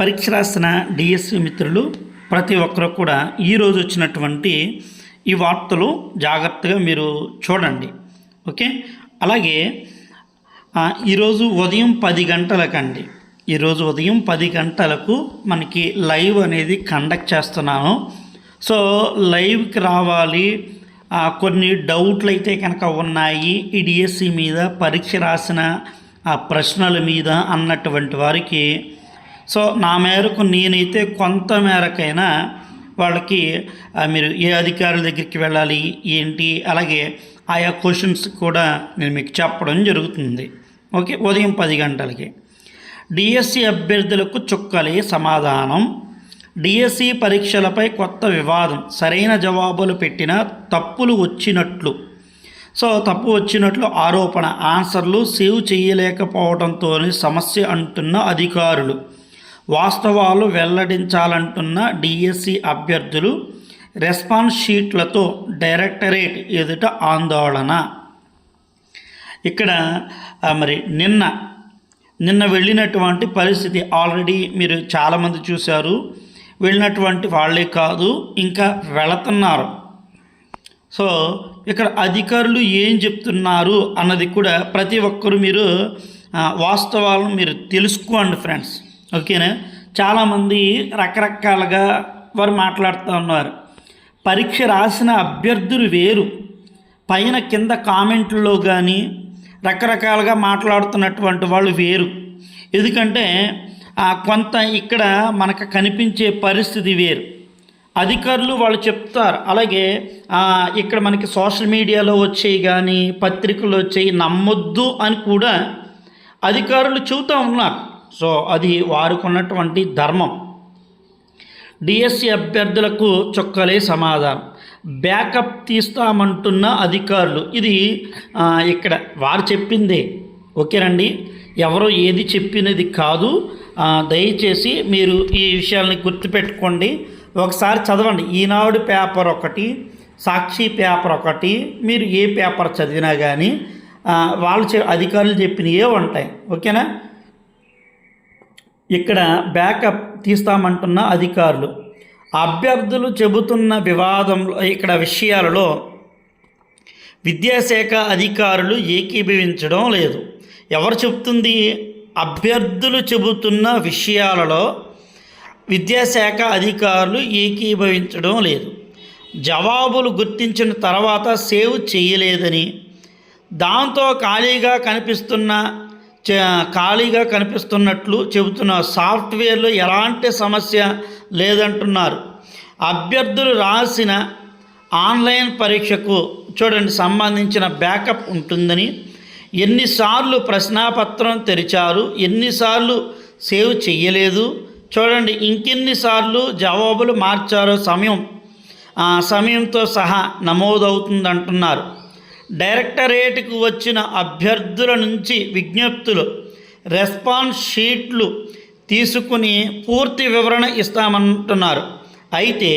పరీక్ష రాసిన డిఎస్సి మిత్రులు ప్రతి ఒక్కరు కూడా ఈరోజు వచ్చినటువంటి ఈ వార్తలు జాగ్రత్తగా మీరు చూడండి. ఓకే? అలాగే ఈరోజు ఉదయం పది గంటలకండి. ఈరోజు ఉదయం పది గంటలకు మనకి లైవ్ అనేది కండక్ట్ చేస్తున్నాను. సో లైవ్కి రావాలి. కొన్ని డౌట్లు అయితే కనుక ఉన్నాయి. ఈ డిఎస్సి మీద పరీక్ష రాసిన ఆ ప్రశ్నల మీద అన్నటువంటి వారికి సో నా మేరకు నేనైతే కొంత మేరకైనా వాళ్ళకి మీరు ఏ అధికారుల దగ్గరికి వెళ్ళాలి ఏంటి అలాగే ఆయా క్వశ్చన్స్ కూడా నేను మీకు చెప్పడం జరుగుతుంది. ఓకే ఉదయం పది గంటలకి. డిఎస్సి అభ్యర్థులకు చుక్కలే సమాధానం. డిఎస్సి పరీక్షలపై కొత్త వివాదం. సరైన జవాబులు పెట్టిన తప్పులు వచ్చినట్లు. సో తప్పు వచ్చినట్లు ఆరోపణ. ఆన్సర్లు సేవ్ చేయలేకపోవడంతో సమస్య అంటున్న అధికారులు. వాస్తవాలు వెల్లడించాలంటున్న డిఎస్సి అభ్యర్థులు రెస్పాన్స్ షీట్లతో డైరెక్టరేట్ ఎదుట ఆందోళన. ఇక్కడ మరి నిన్న నిన్న వెళ్ళినటువంటి పరిస్థితి ఆల్రెడీ మీరు చాలామంది చూశారు. వెళ్ళినటువంటి వాళ్ళే కాదు ఇంకా వెళుతున్నారు. సో ఇక్కడ అధికారులు ఏం చెప్తున్నారు అన్నది కూడా ప్రతి ఒక్కరు మీరు వాస్తవాలను మీరు తెలుసుకోండి ఫ్రెండ్స్. ఓకేనా? చాలామంది రకరకాలుగా వారు మాట్లాడుతూ ఉన్నారు. పరీక్ష రాసిన అభ్యర్థులు వేరు. పైన కింద కామెంట్లలో కానీ రకరకాలుగా మాట్లాడుతున్నటువంటి వాళ్ళు వేరు. ఎందుకంటే కొంత ఇక్కడ మనకు కనిపించే పరిస్థితి వేరు. అధికారులు వాళ్ళు చెప్తారు. అలాగే ఇక్కడ మనకి సోషల్ మీడియాలో వచ్చేవి కానీ పత్రికలు వచ్చేవి నమ్మొద్దు అని కూడా అధికారులు చెబుతూ ఉన్నారు. సో అది వారుకున్నటువంటి ధర్మం. డిఎస్సి అభ్యర్థులకు చొక్కలే సమాధానం. బ్యాకప్ తీస్తామంటున్న అధికారులు ఇది ఇక్కడ వారు చెప్పిందే. ఓకేనండి ఎవరో ఏది చెప్పినది కాదు. దయచేసి మీరు ఈ విషయాల్ని గుర్తుపెట్టుకోండి. ఒకసారి చదవండి. ఈనాడు పేపర్ ఒకటి సాక్షి పేపర్ ఒకటి మీరు ఏ పేపర్ చదివినా కానీ వాళ్ళు చె అధికారులు చెప్పినవే ఉంటాయి. ఓకేనా? ఇక్కడ బ్యాకప్ తీస్తామంటున్న అధికారులు. అభ్యర్థులు చెబుతున్న వివాదంలో ఇక్కడ విషయాలలో విద్యాశాఖ అధికారులు ఏకీభవించడం లేదు. ఎవరు చెప్తుంది అభ్యర్థులు చెబుతున్న విషయాలలో విద్యాశాఖ అధికారులు ఏకీభవించడం లేదు. జవాబులు గుర్తించిన తర్వాత సేవ్ చేయలేదని దాంతో ఖాళీగా కనిపిస్తున్న ఖాళీగా కనిపిస్తున్నట్లు చెబుతున్న సాఫ్ట్వేర్లో ఎలాంటి సమస్య లేదంటున్నారు. అభ్యర్థులు రాసిన ఆన్లైన్ పరీక్షకు చూడండి సంబంధించిన బ్యాకప్ ఉంటుందని. ఎన్నిసార్లు ప్రశ్నాపత్రం తెరిచారు ఎన్నిసార్లు సేవ్ చేయలేదు చూడండి ఇంకెన్నిసార్లు జవాబులు మార్చారో సమయం. సమయంతో సహా నమోదవుతుందంటున్నారు. డైరెక్టరేట్కు వచ్చిన అభ్యర్థుల నుంచి విజ్ఞప్తులు రెస్పాన్స్ షీట్లు తీసుకుని పూర్తి వివరణ ఇస్తామంటున్నారు. అయితే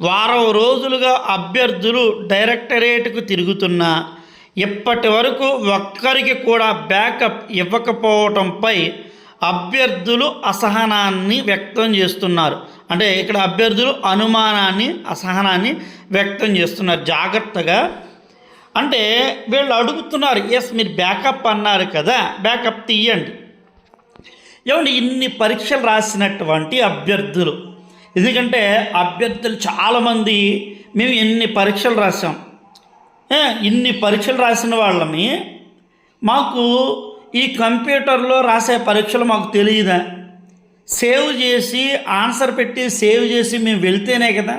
వారం రోజులుగా అభ్యర్థులు డైరెక్టరేట్కు తిరుగుతున్నా ఇప్పటి వరకు ఒక్కరికి కూడా బ్యాకప్ ఇవ్వకపోవటంపై అభ్యర్థులు అసహనాన్ని వ్యక్తం చేస్తున్నారు. అంటే ఇక్కడ అభ్యర్థులు అనుమానాన్ని అసహనాన్ని వ్యక్తం చేస్తున్నారు. జాగ్రత్తగా అంటే వీళ్ళు అడుగుతున్నారు ఎస్ మీరు బ్యాకప్ అన్నారు కదా బ్యాకప్ తీయండి. ఏమండి ఇన్ని పరీక్షలు రాసినటువంటి అభ్యర్థులు. ఎందుకంటే అభ్యర్థులు చాలామంది మేము ఎన్ని పరీక్షలు రాసాం ఇన్ని పరీక్షలు రాసిన వాళ్ళమి మాకు ఈ కంప్యూటర్లో రాసే పరీక్షలు మాకు తెలియదా? సేవ్ చేసి ఆన్సర్ పెట్టి సేవ్ చేసి మేము వెళ్తేనే కదా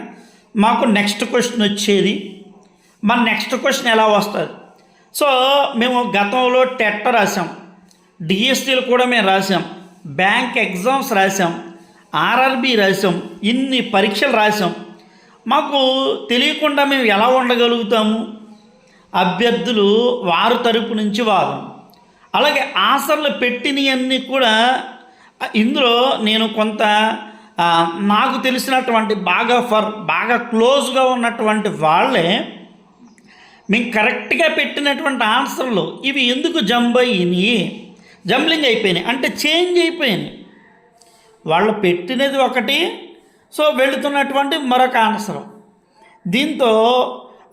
మాకు నెక్స్ట్ క్వశ్చన్ వచ్చేది. మన నెక్స్ట్ క్వశ్చన్ ఎలా వస్తుంది? సో మేము గతంలో టెట్ రాసాం డిఎస్టీలు కూడా మేము రాసాం బ్యాంక్ ఎగ్జామ్స్ రాసాం ఆర్ఆర్బి రాసాం ఇన్ని పరీక్షలు రాసాం మాకు తెలియకుండా మేము ఎలా ఉండగలుగుతాము? అభ్యర్థులు వారు తరపు నుంచి వాదం అలాగే ఆసర్లు పెట్టినవన్నీ కూడా ఇందులో నేను కొంత నాకు తెలిసినటువంటి బాగా ఫర్ బాగా క్లోజ్గా ఉన్నటువంటి వాళ్ళే మేము కరెక్ట్గా పెట్టినటువంటి ఆన్సర్లు ఇవి ఎందుకు జంబ్ అయినాయి జంబ్లింగ్ అయిపోయినాయి. అంటే చేంజ్ అయిపోయినాయి. వాళ్ళు పెట్టినది ఒకటి సో వెళుతున్నటువంటి మరొక ఆన్సర్. దీంతో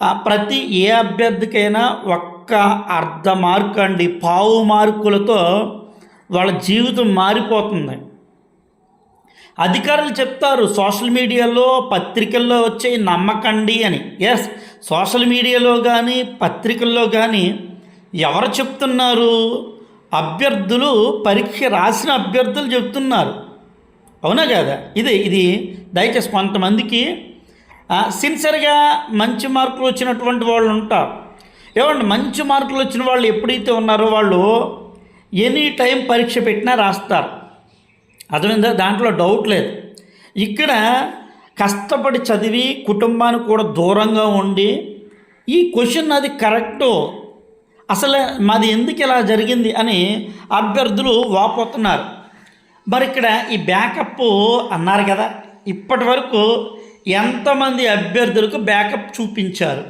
ఆ, ప్రతి ఏ అభ్యర్థికైనా ఒక్క అర్ధ మార్కు అండి పావు మార్కులతో వాళ్ళ జీవితం మారిపోతుంది. అధికారులు చెప్తారు సోషల్ మీడియాలో పత్రికల్లో వచ్చే నమ్మకండి అని. ఎస్ సోషల్ మీడియాలో కానీ పత్రికల్లో కానీ ఎవరు చెప్తున్నారు? అభ్యర్థులు పరీక్ష రాసిన అభ్యర్థులు చెప్తున్నారు. అవునా కదా? ఇది ఇది దయచేసి కొంతమందికి సిన్సియర్గా మంచి మార్కులు వచ్చినటువంటి వాళ్ళు ఉంటారు. ఏమండి మంచి మార్కులు వచ్చిన వాళ్ళు ఎప్పుడైతే ఉన్నారో వాళ్ళు ఎనీ టైం పరీక్ష పెట్టినా రాస్తారు. అర్థమైందా? దాంట్లో డౌట్ లేదు. ఇక్కడ కష్టపడి చదివి కుటుంబానికి కూడా దూరంగా ఉండి ఈ క్వశ్చన్ అది కరెక్టు అసలు మాది ఎందుకు ఇలా జరిగింది అని అభ్యర్థులు వాపోతున్నారు. మరి ఇక్కడ ఈ బ్యాకప్ అన్నారు కదా ఇప్పటి వరకు ఎంతమంది అభ్యర్థులకు బ్యాకప్ చూపించారు?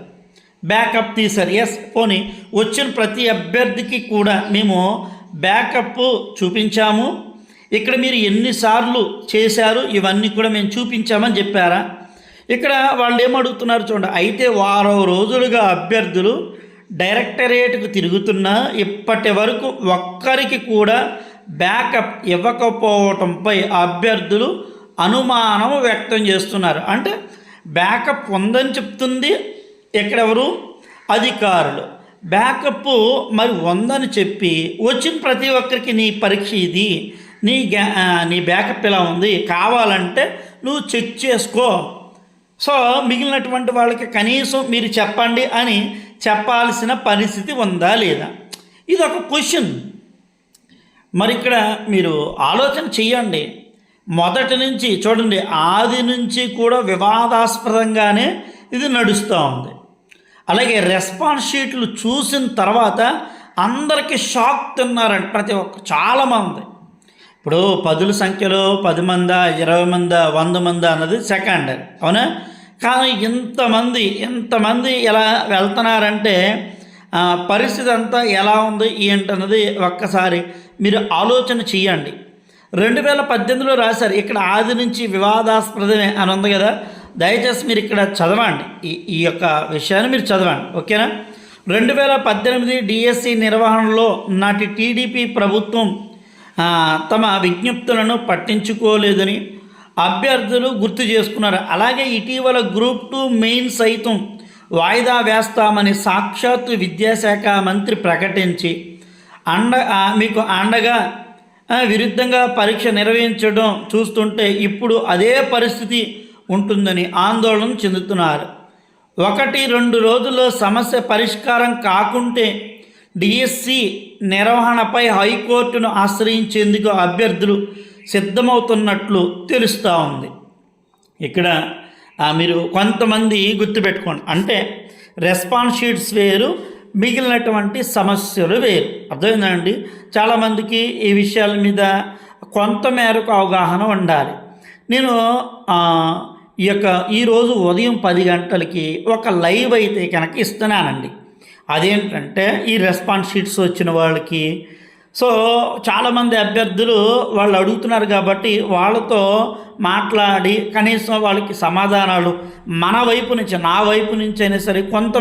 బ్యాకప్ తీశారు. ఎస్ పోనీ వచ్చిన ప్రతి అభ్యర్థికి కూడా మేము బ్యాకప్ చూపించాము. ఇక్కడ మీరు ఎన్నిసార్లు చేశారు? ఇవన్నీ కూడా మేము చూపించామని చెప్పారా? ఇక్కడ వాళ్ళు ఏమడుగుతున్నారు చూడండి. అయితే వారం రోజులుగా అభ్యర్థులు డైరెక్టరేట్కు తిరుగుతున్నా ఇప్పటి వరకు ఒక్కరికి కూడా బ్యాకప్ ఇవ్వకపోవటంపై అభ్యర్థులు అనుమానం వ్యక్తం చేస్తున్నారు. అంటే బ్యాకప్ ఉందని చెప్తుంది ఎక్కడెవరు? అధికారులు. బ్యాకప్ మరి ఉందని చెప్పి వచ్చిన ప్రతి ఒక్కరికి నీ పరీక్ష ఇది. నీ గ్యా నీ బ్యాకప్ ఇలా ఉంది? కావాలంటే నువ్వు చెక్ చేసుకో. సో మిగిలినటువంటి వాళ్ళకి కనీసం మీరు చెప్పండి అని చెప్పాల్సిన పరిస్థితి ఉందా లేదా? ఇది ఒక క్వశ్చన్. మరి ఇక్కడ మీరు ఆలోచన చెయ్యండి. మొదటి నుంచి చూడండి ఆది నుంచి కూడా వివాదాస్పదంగానే ఇది నడుస్తూ ఉంది. అలాగే రెస్పాన్స్ షీట్లు చూసిన తర్వాత అందరికీ షాక్ తిన్నారంట ప్రతి ఒక్క చాలామంది. ఇప్పుడు పదుల సంఖ్యలో పది మందా ఇరవై మందా వంద మందా అన్నది సెకండ్ అవునా? కానీ ఇంతమంది ఇంతమంది ఎలా వెళ్తున్నారంటే పరిస్థితి అంతా ఎలా ఉంది ఏంటన్నది ఒక్కసారి మీరు ఆలోచన చేయండి. రెండు వేల పద్దెనిమిదిలో రాశారు ఇక్కడ ఆది నుంచి వివాదాస్పదమే అని ఉంది కదా దయచేసి మీరు ఇక్కడ చదవండి. ఈ ఈ యొక్క విషయాన్ని మీరు చదవండి ఓకేనా? రెండు వేల పద్దెనిమిది డిఎస్సి నిర్వహణలో నాటి టీడీపీ ప్రభుత్వం తమ విజ్ఞప్తులను పట్టించుకోలేదని అభ్యర్థులు గుర్తు చేసుకున్నారు. అలాగే ఇటీవల గ్రూప్ టూ మెయిన్ సైతం వాయిదా వేస్తామని సాక్షాత్తు విద్యాశాఖ మంత్రి ప్రకటించి అండ మీకు అండగా విరుద్ధంగా పరీక్ష నిర్వహించడం చూస్తుంటే ఇప్పుడు అదే పరిస్థితి ఉంటుందని ఆందోళన చెందుతున్నారు. ఒకటి రెండు రోజుల్లో సమస్య పరిష్కారం కాకుంటే డిఎస్సి నిర్వహణపై హైకోర్టును ఆశ్రయించేందుకు అభ్యర్థులు సిద్ధమవుతున్నట్లు తెలుస్తూ ఉంది. ఇక్కడ మీరు కొంతమంది గుర్తుపెట్టుకోండి. అంటే రెస్పాన్స్ షీట్స్ వేరు మిగిలినటువంటి సమస్యలు వేరు. అర్థమైందండి? చాలామందికి ఈ విషయాల మీద కొంత మేరకు అవగాహన ఉండాలి. నేను ఈ యొక్క ఈరోజు ఉదయం పది గంటలకి ఒక లైవ్ అయితే కనుక ఇస్తున్నానండి. అదేంటంటే ఈ రెస్పాన్స్ షీట్స్ వచ్చిన వాళ్ళకి. సో చాలామంది అభ్యర్థులు వాళ్ళు అడుగుతున్నారు కాబట్టి వాళ్ళతో మాట్లాడి కనీసం వాళ్ళకి సమాధానాలు మన వైపు నుంచి నా వైపు నుంచి అయినా సరే కొంత